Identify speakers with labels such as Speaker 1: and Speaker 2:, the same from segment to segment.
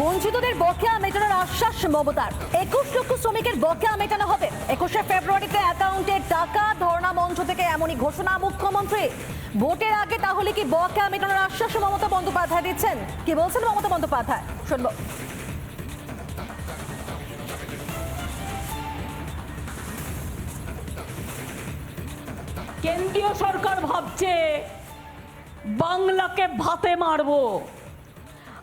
Speaker 1: বঞ্চিতদের বকেয়া মেটানোর আশ্বাস মমতার। একুশ লক্ষ শ্রমিকের বকেয়া মেটানো হবে। একুশে ফেব্রুয়ারিতে অ্যাকাউন্টে টাকা, ধর্ণা মঞ্চ থেকে এমনই ঘোষণা মুখ্যমন্ত্রী। ভোটের আগে তাহলে কি বকেয়া মেটানোর আশ্বাস মমতা বন্দ্যোপাধ্যায় দিচ্ছেন? কি বলছেন মমতা বন্দ্যোপাধ্যায়? শুনব।
Speaker 2: কেন্দ্রীয় সরকার ভাবছে, বাংলাকে ভাতে মারবো।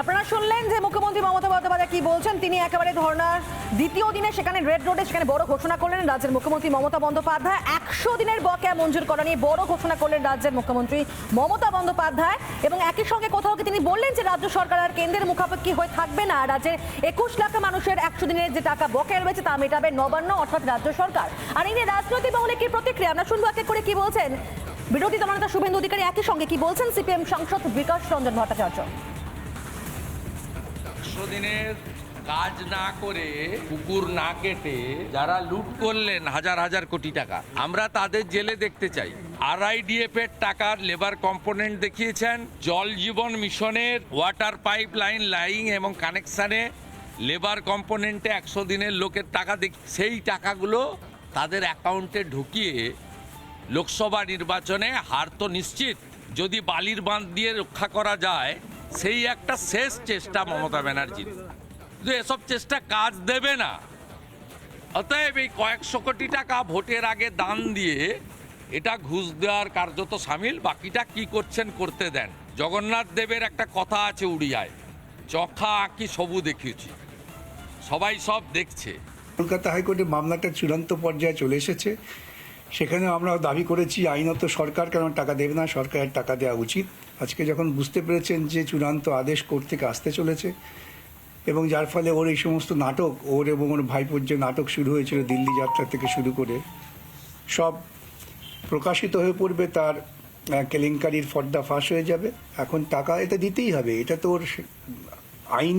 Speaker 1: আপনারা শুনলেন যে মুখ্যমন্ত্রী মমতা বন্দ্যোপাধ্যায় কি বলছেন? তিনি একেবারে ধর্নার দ্বিতীয় দিনে সেখানে রেড রোডে সেখানে বড় ঘোষণা করলেন রাজ্যের মুখ্যমন্ত্রী মমতা বন্দ্যোপাধ্যায়। একশো দিনের বকেয়া মঞ্জুর করা নিয়ে বড় ঘোষণা করলেন রাজ্যের মুখ্যমন্ত্রী মমতা বন্দ্যোপাধ্যায়। এবং একই সঙ্গে কোথাও তিনি বললেন যে রাজ্য সরকার আর কেন্দ্রের মুখাপেক্ষি হয়ে থাকবে না? রাজ্যের একুশ লাখ মানুষের একশো দিনের যে টাকা বকেয়া রয়েছে তা মেটাবে নবান্ন অর্থাৎ রাজ্য সরকার। আর এই নিয়ে রাজনৈতিক মহলে কি প্রতিক্রিয়া? আমরা শুনব এক করে কি বলছেন বিরোধী দলনেতা শুভেন্দু অধিকারী একই সঙ্গে কি বলছেন সিপিএম সাংসদ বিকাশ রঞ্জন ভট্টাচার্য।
Speaker 3: একশো দিনের কাজ না করে কুকুর না কেটে যারা লুট করলেন হাজার হাজার কোটি টাকা, আমরা তাদের জেলে দেখতে চাই। আরআইডিএফ এর টাকার লেবার কম্পোনেন্ট দেখিয়েছেন, জল জীবন মিশনের ওয়াটার পাইপ লাইন লাইং এবং কানেকশানে লেবার কম্পোনেন্টে একশো দিনের লোকের টাকা দেখি, সেই টাকাগুলো তাদের অ্যাকাউন্টে ঢুকিয়ে লোকসভা নির্বাচনে হার তো নিশ্চিত। যদি বালির বাঁধ দিয়ে রক্ষা করা যায় সেই একটা শেষ চেষ্টা মমতা ব্যানার্জির। কিন্তু এসব চেষ্টা কাজ দেবে না। অতএব এই কয়েকশো কোটি টাকা ভোটের আগে দান দিয়ে এটা ঘুষ দেওয়ার কার্যত সামিল, বাকিটা কি করছেন করতে দেন। জগন্নাথ দেবের একটা কথা আছে উড়িয়ায়, চখা আঁকি সবু দেখিয়েছি। সবাই সব দেখছে।
Speaker 4: কলকাতা হাইকোর্টে মামলাটা চূড়ান্ত পর্যায়ে চলে এসেছে। সেখানে আমরা দাবি করেছি, আইনত সরকার কেন টাকা দেবে না, সরকারের টাকা দেওয়া উচিত। আজকে যখন বুঝতে পেরেছেন যে চূড়ান্ত আদেশ কোর্ট থেকে আসতে চলেছে, এবং যার ফলে ওর এই সমস্ত নাটক, ওর এবং ওর ভাইপোর যে নাটক শুরু হয়েছিল দিল্লি যাত্রা থেকে শুরু করে, সব প্রকাশিত হয়ে পড়বে, তার কেলেঙ্কারির ফর্দা ফাঁস হয়ে যাবে। এখন টাকা এটা দিতেই হবে, এটা তো ওর আইন